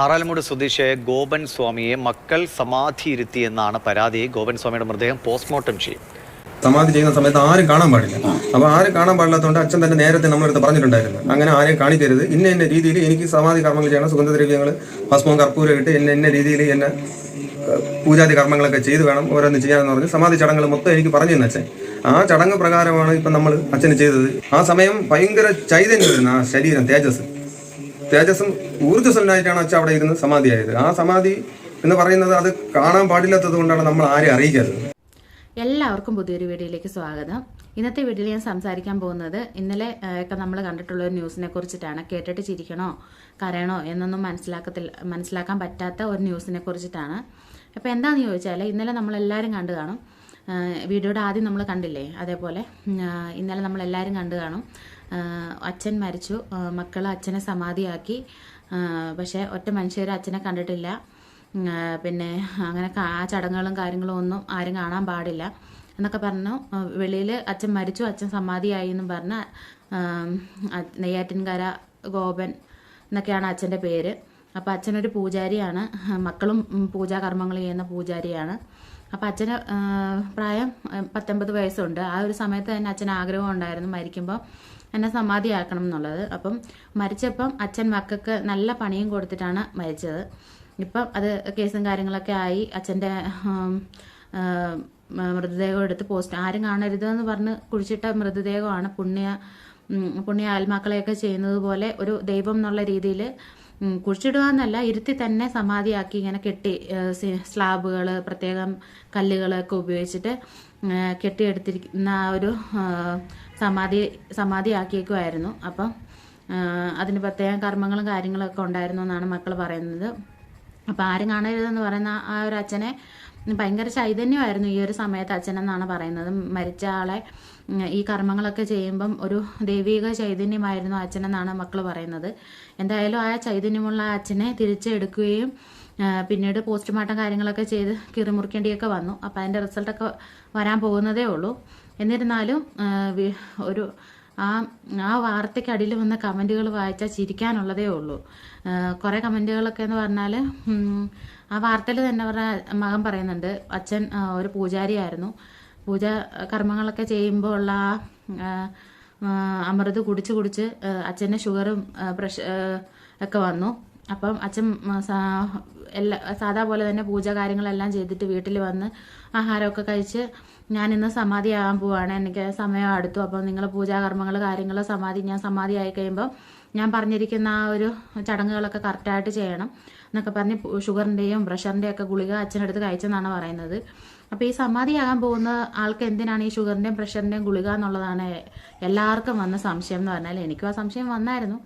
ആറാലമൂട് സ്വദേശിയായ ഗോപൻ സ്വാമിയെ മക്കൾ സമാധിയിരുത്തി എന്നാണ് പരാതി. ഗോപൻ സ്വാമിയുടെ മൃതദേഹം പോസ്റ്റ്മോർട്ടം ചെയ്യും. സമാധി ചെയ്യുന്ന സമയത്ത് ആരും കാണാൻ പാടില്ല. അപ്പൊ ആരും കാണാൻ പാടില്ലാത്തതുകൊണ്ട് അച്ഛൻ തന്നെ നേരത്തെ നമ്മളെടുത്ത് പറഞ്ഞിട്ടുണ്ടായിരുന്നു. അങ്ങനെ ആരെയും കാണിക്കരുത്. ഇന്ന ഇന്ന രീതിയിൽ എനിക്ക് സമാധി കർമ്മങ്ങൾ ചെയ്യണം സുഗന്ധദ്രവ്യങ്ങൾ ഭസ്മവും കർപ്പൂരം ഇട്ട് ഇന്ന ഇന്ന രീതിയിൽ എന്നെ പൂജാതി കർമ്മങ്ങളൊക്കെ ചെയ്ത് വേണം ഓരോന്ന് ചെയ്യാമെന്ന് പറഞ്ഞ് സമാധി ചടങ്ങുകൾ മൊത്തം എനിക്ക് പറഞ്ഞു തന്നെ അച്ഛൻ. ആ ചടങ്ങ് പ്രകാരമാണ് ഇപ്പം നമ്മൾ അച്ഛന് ചെയ്തത്. ആ സമയം ഭയങ്കര ചൈതന്യമായിരുന്നു ആ ശരീരം തേജസ്. തേജസ്സും ഊർജസ്വലനായിട്ടാണ് അച്ഛൻ അവിടെ ഇരുന്ന് സമാധിയായത്. ആ സമാധി എന്ന് പറയുന്നത് അത് കാണാൻ പാടില്ലാത്തത് കൊണ്ടാണ് നമ്മൾ ആരെയും അറിയിക്കാത്തത്. എല്ലാവർക്കും പുതിയൊരു വീഡിയോയിലേക്ക് സ്വാഗതം. ഇന്നത്തെ വീഡിയോയിൽ ഞാൻ സംസാരിക്കാൻ പോകുന്നത് ഇന്നലെ ഒക്കെ നമ്മൾ കണ്ടിട്ടുള്ള ഒരു ന്യൂസിനെ കുറിച്ചിട്ടാണ്. കേട്ടിട്ട് ചിരിക്കണോ കരയണോ എന്നൊന്നും മനസ്സിലാക്കത്തിൽ മനസ്സിലാക്കാൻ പറ്റാത്ത ഒരു ന്യൂസിനെ കുറിച്ചിട്ടാണ്. അപ്പോൾ എന്താണെന്ന് ചോദിച്ചാൽ ഇന്നലെ നമ്മളെല്ലാവരും കണ്ടു കാണും. വീഡിയോയുടെ ആദ്യം നമ്മൾ കണ്ടില്ലേ അതേപോലെ ഇന്നലെ നമ്മളെല്ലാവരും കണ്ടു കാണും. അച്ഛൻ മരിച്ചു. മക്കൾ അച്ഛനെ സമാധിയാക്കി. പക്ഷേ ഒറ്റ മനുഷ്യർ അച്ഛനെ കണ്ടിട്ടില്ല. പിന്നെ അങ്ങനെ ആ ചടങ്ങുകളും കാര്യങ്ങളും ഒന്നും ആരും കാണാൻ പാടില്ല എന്നൊക്കെ പറഞ്ഞു. വെളിയിൽ അച്ഛൻ മരിച്ചു അച്ഛൻ സമാധിയായി എന്നും പറഞ്ഞ് നെയ്യാറ്റിൻകര ഗോപൻ എന്നൊക്കെയാണ് അച്ഛന്റെ പേര്. അപ്പോൾ അച്ഛനൊരു പൂജാരിയാണ്. മക്കളും പൂജാകർമ്മങ്ങൾ ചെയ്യുന്ന പൂജാരിയാണ്. അപ്പോൾ അച്ഛന് പ്രായം പത്തൊമ്പത് വയസ്സുണ്ട്. ആ ഒരു സമയത്ത് തന്നെ അച്ഛന് ആഗ്രഹം ഉണ്ടായിരുന്നു മരിക്കുമ്പോൾ എന്നെ സമാധിയാക്കണം എന്നുള്ളത്. അപ്പം മരിച്ചപ്പം അച്ഛൻ മക്കൾക്ക് നല്ല പണിയും കൊടുത്തിട്ടാണ് മരിച്ചത്. ഇപ്പം അത് കേസും കാര്യങ്ങളൊക്കെ ആയി അച്ഛന്റെ മൃതദേഹം എടുത്ത് പോസ്റ്റ് ആരും കാണരുത് എന്ന് പറഞ്ഞ് കുഴിച്ചിട്ട മൃതദേഹമാണ് പുണ്യ പുണ്യ ആത്മാക്കളെയൊക്കെ ചെയ്യുന്നത് പോലെ ഒരു ദൈവം എന്നുള്ള രീതിയിൽ കുഴിച്ചിടുക എന്നല്ല ഇരുത്തി തന്നെ സമാധിയാക്കി ഇങ്ങനെ കെട്ടി സ്ലാബുകൾ പ്രത്യേകം കല്ലുകളൊക്കെ ഉപയോഗിച്ചിട്ട് കെട്ടിയെടുത്തിരിക്കുന്ന ആ ഒരു സമാധി സമാധിയാക്കിയേക്കുമായിരുന്നു അപ്പം അതിന് പ്രത്യേകം കർമ്മങ്ങളും കാര്യങ്ങളൊക്കെ ഉണ്ടായിരുന്നു എന്നാണ് മക്കൾ പറയുന്നത്. അപ്പം ആരും കാണരുതെന്ന് പറയുന്ന ആ ഒരു അച്ഛനെ ഭയങ്കര ചൈതന്യമായിരുന്നു ഈ ഒരു സമയത്ത് അച്ഛനെന്നാണ് പറയുന്നത്. മരിച്ച ആളെ ഈ കർമ്മങ്ങളൊക്കെ ചെയ്യുമ്പം ഒരു ദൈവിക ചൈതന്യമായിരുന്നു അച്ഛനെന്നാണ് മക്കൾ പറയുന്നത്. എന്തായാലും ആ ചൈതന്യമുള്ള അച്ഛനെ തിരിച്ചെടുക്കുകയും പിന്നീട് പോസ്റ്റ്മോർട്ടം കാര്യങ്ങളൊക്കെ ചെയ്ത് കീറിമുറിക്കേണ്ടിയൊക്കെ വന്നു. അപ്പം അതിന്റെ റിസൾട്ടൊക്കെ വരാൻ പോകുന്നതേ ഉള്ളൂ. എന്നിരുന്നാലും ഒരു ആ ആ വാർത്തയ്ക്ക് അടിയിൽ വന്ന കമന്റുകൾ വായിച്ചാൽ ചിരിക്കാനുള്ളതേ ഉള്ളൂ. കുറേ കമന്റുകളൊക്കെ എന്ന് പറഞ്ഞാൽ ആ വാർത്തയിൽ തന്നെ അവരുടെ മകൻ പറയുന്നുണ്ട് അച്ഛൻ ഒരു പൂജാരിയായിരുന്നു. പൂജ കർമ്മങ്ങളൊക്കെ ചെയ്യുമ്പോൾ ഉള്ള ആ അമൃത് കുടിച്ച് കുടിച്ച് അച്ഛന്റെ ഷുഗറും പ്രഷ ഒക്കെ വന്നു. അപ്പം അച്ഛൻ എല്ലാ സാധാ പോലെ തന്നെ പൂജ കാര്യങ്ങളെല്ലാം ചെയ്തിട്ട് വീട്ടിൽ വന്ന് ആഹാരമൊക്കെ കഴിച്ച് ഞാൻ ഇന്ന് സമാധിയാകാൻ പോവാണ്. എനിക്ക് സമയം അടുത്തു. അപ്പം നിങ്ങൾ പൂജാകർമ്മങ്ങൾ കാര്യങ്ങൾ സമാധി ഞാൻ സമാധി ആയി കഴിയുമ്പോൾ ഞാൻ പറഞ്ഞിരിക്കുന്ന ആ ഒരു ചടങ്ങുകളൊക്കെ കറക്റ്റായിട്ട് ചെയ്യണം എന്നൊക്കെ പറഞ്ഞ് ഷുഗറിന്റെയും പ്രഷറിന്റെയും ഒക്കെ ഗുളിക അച്ഛനടുത്ത് കഴിച്ചെന്നാണ് പറയുന്നത്. അപ്പോൾ ഈ സമാധിയാകാൻ പോകുന്ന ആൾക്ക് എന്തിനാണ് ഈ ഷുഗറിന്റെയും പ്രഷറിന്റെയും ഗുളിക എന്നുള്ളതാണ് എല്ലാവർക്കും വന്ന സംശയം എന്ന് പറഞ്ഞാൽ എനിക്കും ആ സംശയം വന്നായിരുന്നു.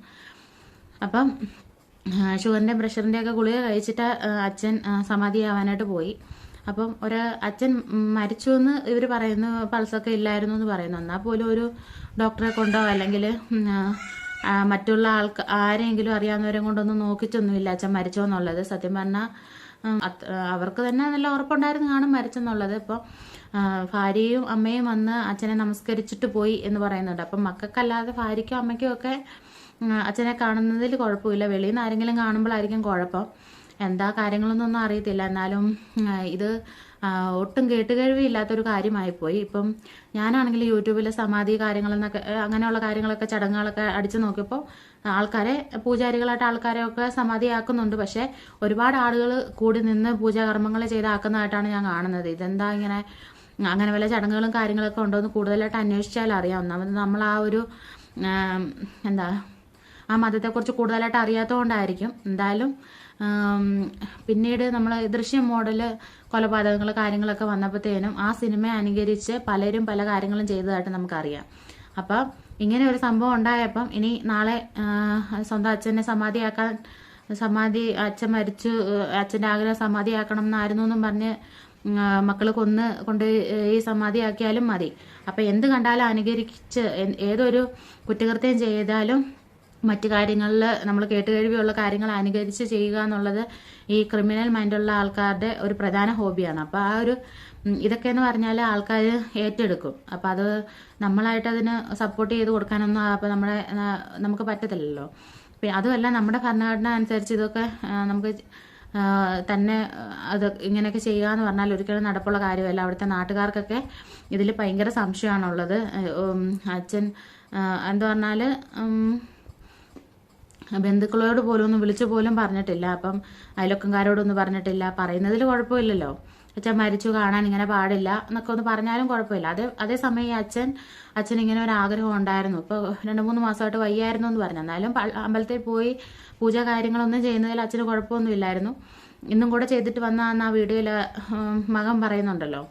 അപ്പം ഷുഗറിന്റെയും പ്രഷറിന്റെയും ഒക്കെ ഗുളിക കഴിച്ചിട്ട് അച്ഛൻ സമാധിയാവാനായിട്ട് പോയി. അപ്പം ഒരു അച്ഛൻ മരിച്ചു എന്ന് ഇവർ പറയുന്നു പൾസൊക്കെ ഇല്ലായിരുന്നു എന്ന് പറയുന്നു. എന്നാൽ പോലും ഒരു ഡോക്ടറെ കൊണ്ടോ അല്ലെങ്കിൽ മറ്റുള്ള ആൾക്ക് ആരെങ്കിലും അറിയാവുന്നവരെ കൊണ്ടൊന്നും നോക്കിച്ചൊന്നുമില്ല അച്ഛൻ മരിച്ചോ എന്നുള്ളത് സത്യം പറഞ്ഞാൽ അവർക്ക് തന്നെ നല്ല ഉറപ്പുണ്ടായിരുന്നു കാണും മരിച്ചെന്നുള്ളത്. ഇപ്പോൾ ഭാര്യയും അമ്മയും വന്ന് അച്ഛനെ നമസ്കരിച്ചിട്ട് പോയി എന്ന് പറയുന്നുണ്ട്. അപ്പം മക്കൾക്കല്ലാതെ ഭാര്യയ്ക്കും അമ്മയ്ക്കും ഒക്കെ അച്ഛനെ കാണുന്നതിൽ കുഴപ്പമില്ല. വെളിയിൽ നിന്ന് ആരെങ്കിലും കാണുമ്പോഴായിരിക്കും കുഴപ്പം. എന്താ കാര്യങ്ങളൊന്നും അറിയത്തില്ല. എന്നാലും ഇത് ഒട്ടും കേട്ടുകഴിവില്ലാത്തൊരു കാര്യമായിപ്പോയി. ഇപ്പം ഞാനാണെങ്കിൽ യൂട്യൂബിൽ സമാധി കാര്യങ്ങളെന്നൊക്കെ അങ്ങനെയുള്ള കാര്യങ്ങളൊക്കെ ചടങ്ങുകളൊക്കെ അടിച്ചു നോക്കിയപ്പോൾ ആൾക്കാരെ പൂജാരികളായിട്ട് ആൾക്കാരെയൊക്കെ സമാധിയാക്കുന്നുണ്ട്. പക്ഷേ ഒരുപാട് ആളുകൾ കൂടി നിന്ന് പൂജാകർമ്മങ്ങൾ ചെയ്താക്കുന്നതായിട്ടാണ് ഞാൻ കാണുന്നത്. ഇതെന്താ ഇങ്ങനെ അങ്ങനെ വല്ല ചടങ്ങുകളും കാര്യങ്ങളൊക്കെ ഉണ്ടോ എന്ന് കൂടുതലായിട്ട് അന്വേഷിച്ചാൽ അറിയാം. ഒന്നാമത് നമ്മൾ ആ ഒരു എന്താ ആ മതത്തെക്കുറിച്ച് കൂടുതലായിട്ട് അറിയാത്തതുകൊണ്ടായിരിക്കും എന്തായാലും പിന്നീട് നമ്മൾ ദൃശ്യം മോഡൽ കൊലപാതകങ്ങൾ കാര്യങ്ങളൊക്കെ വന്നപ്പോഴത്തേനും ആ സിനിമയെ അനുകരിച്ച് പലരും പല കാര്യങ്ങളും ചെയ്തതായിട്ട് നമുക്കറിയാം. അപ്പം ഇങ്ങനെ ഒരു സംഭവം ഉണ്ടായപ്പം ഇനി നാളെ സ്വന്തം അച്ഛനെ സമാധിയാക്കാൻ സമാധി അച്ഛൻ മരിച്ചു അച്ഛന്റെ ആഗ്രഹം സമാധിയാക്കണം എന്നായിരുന്നു എന്നും പറഞ്ഞ് മക്കൾ കൊന്ന് കൊണ്ട് ഈ സമാധിയാക്കിയാലും മതി. അപ്പം എന്ത് കണ്ടാലും അനുകരിച്ച് ഏതൊരു കുറ്റകൃത്യം ചെയ്താലും മറ്റു കാര്യങ്ങളിൽ നമ്മൾ കേട്ടുകഴിവുള്ള കാര്യങ്ങൾ അനുകരിച്ച് ചെയ്യുക എന്നുള്ളത് ഈ ക്രിമിനൽ മൈൻഡുള്ള ആൾക്കാരുടെ ഒരു പ്രധാന ഹോബിയാണ്. അപ്പോൾ ആ ഒരു ഇതൊക്കെ എന്ന് പറഞ്ഞാൽ ആൾക്കാർ ഏറ്റെടുക്കും. അപ്പം അത് നമ്മളായിട്ട് അതിന് സപ്പോർട്ട് ചെയ്ത് കൊടുക്കാനൊന്നും അപ്പോൾ നമ്മളെ നമുക്ക് പറ്റത്തില്ലല്ലോ. പിന്നെ അതുമല്ല നമ്മുടെ ഭരണഘടന അനുസരിച്ച് ഇതൊക്കെ നമുക്ക് തന്നെ അത് ഇങ്ങനെയൊക്കെ ചെയ്യുക എന്ന് പറഞ്ഞാൽ ഒരിക്കലും നടപ്പുള്ള കാര്യമല്ല. അവിടുത്തെ നാട്ടുകാർക്കൊക്കെ ഇതിൽ ഭയങ്കര സംശയമാണുള്ളത്. അച്ഛൻ എന്താ പറഞ്ഞാൽ ബന്ധുക്കളോട് പോലും ഒന്ന് വിളിച്ചു പോലും പറഞ്ഞിട്ടില്ല. അപ്പം അയലൊക്കംകാരോടൊന്നും പറഞ്ഞിട്ടില്ല. പറയുന്നതിൽ കുഴപ്പമില്ലല്ലോ. അച്ഛൻ മരിച്ചു കാണാൻ ഇങ്ങനെ പാടില്ല എന്നൊക്കെ ഒന്ന് പറഞ്ഞാലും കുഴപ്പമില്ല. അതേ അതേസമയം ഈ അച്ഛൻ അച്ഛൻ ഇങ്ങനെ ഒരു ആഗ്രഹം ഉണ്ടായിരുന്നു. ഇപ്പോൾ രണ്ട് മൂന്ന് മാസമായിട്ട് വയ്യായിരുന്നു എന്ന് പറഞ്ഞു. എന്നാലും അമ്പലത്തിൽ പോയി പൂജ കാര്യങ്ങളൊന്നും ചെയ്യുന്നതിൽ അച്ഛന് കുഴപ്പമൊന്നുമില്ലായിരുന്നു ഇന്നും കൂടെ ചെയ്തിട്ട് വന്ന ആ വീഡിയോയിൽ മകൻ പറയുന്നുണ്ടല്ലോ.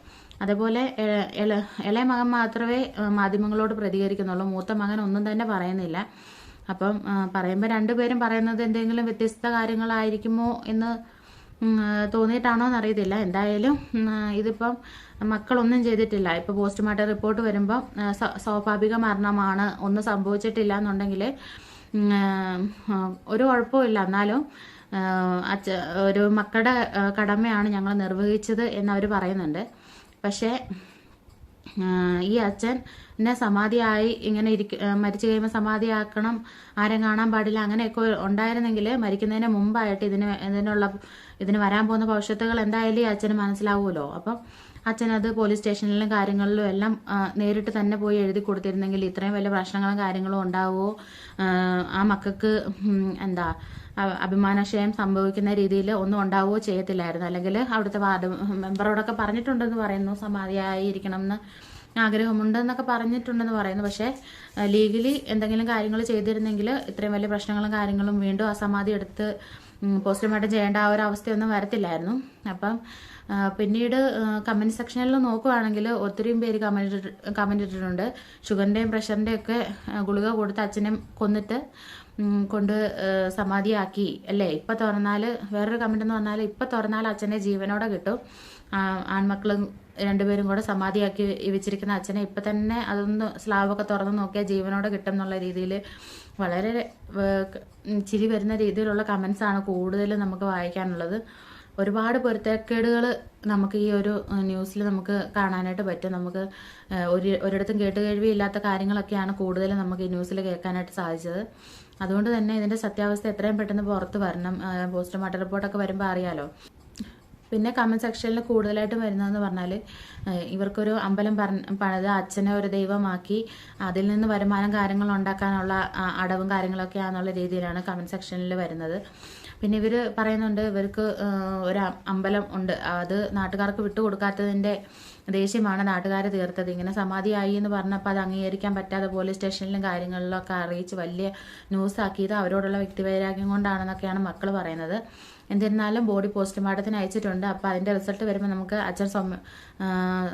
അതേപോലെ ഇളയ മകൻ മാത്രമേ മാധ്യമങ്ങളോട് പ്രതികരിക്കുന്നുള്ളൂ. മൂത്ത മകൻ ഒന്നും തന്നെ പറയുന്നില്ല. അപ്പം പറയുമ്പോൾ രണ്ടുപേരും പറയുന്നത് എന്തെങ്കിലും വ്യത്യസ്ത കാര്യങ്ങളായിരിക്കുമോ എന്ന് തോന്നിയിട്ടാണോ എന്നറിയത്തില്ല എന്തായാലും ഇതിപ്പം മക്കളൊന്നും ചെയ്തിട്ടില്ല. ഇപ്പോൾ പോസ്റ്റ്മോർട്ടം റിപ്പോർട്ട് വരുമ്പോൾ സ്വാഭാവിക മരണമാണ്. ഒന്നും സംഭവിച്ചിട്ടില്ല എന്നുണ്ടെങ്കിൽ ഒരു കുഴപ്പമില്ല എന്നാലും അച്ഛ ഒരു മക്കളുടെ കടമയാണ് ഞങ്ങൾ നിർവഹിച്ചത് എന്നവർ പറയുന്നുണ്ട്. പക്ഷേ ഈ അച്ഛൻ എന്നെ സമാധിയായി ഇങ്ങനെ ഇരിക്ക മരിച്ചു കഴിയുമ്പോൾ സമാധിയാക്കണം ആരും കാണാൻ പാടില്ല അങ്ങനെയൊക്കെ ഉണ്ടായിരുന്നെങ്കിൽ മരിക്കുന്നതിന് മുമ്പായിട്ട് ഇതിന് ഇതിനുള്ള ഇതിന് വരാൻ പോകുന്ന ഭവിഷ്യത്തുകൾ എന്തായാലും ഈ അച്ഛന് മനസ്സിലാവുമല്ലോ. അപ്പം അച്ഛനത് പോലീസ് സ്റ്റേഷനിലും കാര്യങ്ങളിലും എല്ലാം നേരിട്ട് തന്നെ പോയി എഴുതി കൊടുത്തിരുന്നെങ്കിൽ ഇത്രയും വലിയ പ്രശ്നങ്ങളും കാര്യങ്ങളും ഉണ്ടാവുമോ? ആ, മക്കൾക്ക് എന്താ അഭിമാനക്ഷയം സംഭവിക്കുന്ന രീതിയിൽ ഒന്നും ഉണ്ടാവുകയോ ചെയ്യത്തില്ലായിരുന്നു. അല്ലെങ്കിൽ അവിടുത്തെ വാർഡ് മെമ്പറോടൊക്കെ പറഞ്ഞിട്ടുണ്ടെന്ന് പറയുന്നു സമാധിയായിരിക്കണം എന്ന് ആഗ്രഹമുണ്ടെന്നൊക്കെ പറഞ്ഞിട്ടുണ്ടെന്ന് പറയുന്നു. പക്ഷേ ലീഗലി എന്തെങ്കിലും കാര്യങ്ങൾ ചെയ്തിരുന്നെങ്കിൽ ഇത്രയും വലിയ പ്രശ്നങ്ങളും കാര്യങ്ങളും വീണ്ടും അസമാധി സമാധി എടുത്ത് പോസ്റ്റ്മോർട്ടം ചെയ്യേണ്ട ആ ഒരു അവസ്ഥയൊന്നും വരത്തില്ലായിരുന്നു. അപ്പം പിന്നീട് കമന്റ് സെക്ഷനിൽ നോക്കുവാണെങ്കിൽ ഒത്തിരിയും പേര് കമന്റ് കമന്റ് ഇട്ടിട്ടുണ്ട്. ഷുഗറിന്റെയും പ്രഷറിന്റെയും ഒക്കെ ഗുളിക കൊടുത്ത് അച്ഛനെ കൊന്നിട്ട് കൊണ്ട് സമാധിയാക്കി. അല്ലേ? ഇപ്പം തുറന്നാൽ വേറൊരു കമന്റ് എന്ന് പറഞ്ഞാൽ ഇപ്പം തുറന്നാൽ അച്ഛനെ ജീവനോടെ കിട്ടും. ആൺമക്കളും രണ്ടുപേരും കൂടെ സമാധിയാക്കി വെച്ചിരിക്കുന്ന അച്ഛനെ ഇപ്പം തന്നെ അതൊന്ന് സ്ലാബൊക്കെ തുറന്ന് നോക്കിയാൽ ജീവനോടെ കിട്ടും എന്നുള്ള രീതിയിൽ വളരെ ചിരി വരുന്ന രീതിയിലുള്ള കമൻസ് ആണ് കൂടുതലും നമുക്ക് വായിക്കാനുള്ളത്. ഒരുപാട് പൊരുത്തക്കേടുകൾ നമുക്ക് ഈ ഒരു ന്യൂസിൽ നമുക്ക് കാണാനായിട്ട് പറ്റും. നമുക്ക് ഒരു ഒരിടത്തും കേട്ടുകേഴ്വിയില്ലാത്ത കാര്യങ്ങളൊക്കെയാണ് കൂടുതലും നമുക്ക് ഈ ന്യൂസിൽ കേൾക്കാനായിട്ട് സാധിച്ചത്. അതുകൊണ്ട് തന്നെ ഇതിന്റെ സത്യാവസ്ഥ എത്രയും പെട്ടെന്ന് പുറത്ത് വരണം. പോസ്റ്റ്മോർട്ടം റിപ്പോർട്ടൊക്കെ വരുമ്പോൾ അറിയാലോ. പിന്നെ കമന്റ് സെക്ഷനിൽ കൂടുതലായിട്ടും വരുന്നതെന്ന് പറഞ്ഞാൽ ഇവർക്കൊരു അമ്പലം പണിത് അച്ഛനെ ഒരു ദൈവമാക്കി അതിൽ നിന്ന് വരുമാനം കാര്യങ്ങൾ ഉണ്ടാക്കാനുള്ള അടവും കാര്യങ്ങളൊക്കെ ആണെന്നുള്ള രീതിയിലാണ് കമന്റ് സെക്ഷനിൽ വരുന്നത്. പിന്നെ ഇവർ പറയുന്നുണ്ട് ഇവർക്ക് ഒരു അമ്പലം ഉണ്ട്. അത് നാട്ടുകാർക്ക് വിട്ടുകൊടുക്കാത്തതിന്റെ ദേഷ്യമാണ് നാട്ടുകാർ തീർത്തത്. ഇങ്ങനെ സമാധിയായി എന്ന് പറഞ്ഞപ്പോൾ അത് അംഗീകരിക്കാൻ പറ്റാതെ പോലീസ് സ്റ്റേഷനിലും കാര്യങ്ങളിലൊക്കെ അറിയിച്ച് വലിയ ന്യൂസ് ആക്കിയത് അവരോടുള്ള വ്യക്തിവൈരാഗ്യം കൊണ്ടാണെന്നൊക്കെയാണ് മക്കൾ പറയുന്നത്. എന്നിരുന്നാലും ബോഡി പോസ്റ്റ്മോർട്ടത്തിന് അയച്ചിട്ടുണ്ട്. അപ്പോൾ അതിന്റെ റിസൾട്ട് വരുമ്പോൾ നമുക്ക് അച്ഛൻ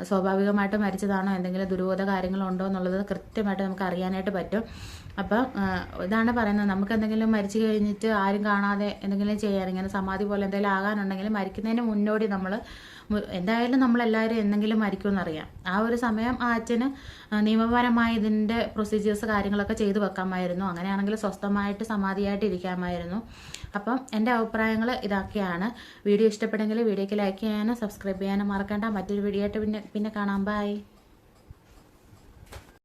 സ്വാഭാവികമായിട്ട് മരിച്ചതാണോ എന്തെങ്കിലും ദുരൂഹത കാര്യങ്ങളുണ്ടോ എന്നുള്ളത് കൃത്യമായിട്ട് നമുക്ക് അറിയാനായിട്ട് പറ്റും. അപ്പം ഇതാണ് പറയുന്നത്. നമുക്ക് എന്തെങ്കിലും മരിച്ചു കഴിഞ്ഞിട്ട് ആരും കാണാതെ എന്തെങ്കിലും ചെയ്യാൻ ഇങ്ങനെ സമാധി പോലെ എന്തെങ്കിലും ആകാനുണ്ടെങ്കിൽ മരിക്കുന്നതിന് മുന്നോടി നമ്മൾ എന്തായാലും നമ്മളെല്ലാവരും എന്തെങ്കിലും മരിക്കുമെന്നറിയാം ആ ഒരു സമയം ആ അച്ഛന് നിയമപരമായി ഇതിന്റെ പ്രൊസീജിയേഴ്സ് കാര്യങ്ങളൊക്കെ ചെയ്തു വെക്കാമായിരുന്നു. അങ്ങനെയാണെങ്കിൽ സ്വസ്ഥമായിട്ട് സമാധിയായിട്ട് ഇരിക്കാമായിരുന്നു. അപ്പം എന്റെ അഭിപ്രായങ്ങൾ ഇതൊക്കെയാണ്. വീഡിയോ ഇഷ്ടപ്പെട്ടെങ്കിൽ വീഡിയോയ്ക്ക് ലൈക്ക് ചെയ്യാനും സബ്സ്ക്രൈബ് ചെയ്യാനും മറക്കേണ്ട. മറ്റൊരു വീഡിയോ ആയിട്ട് പിന്നെ പിന്നെ കാണാം. ബൈ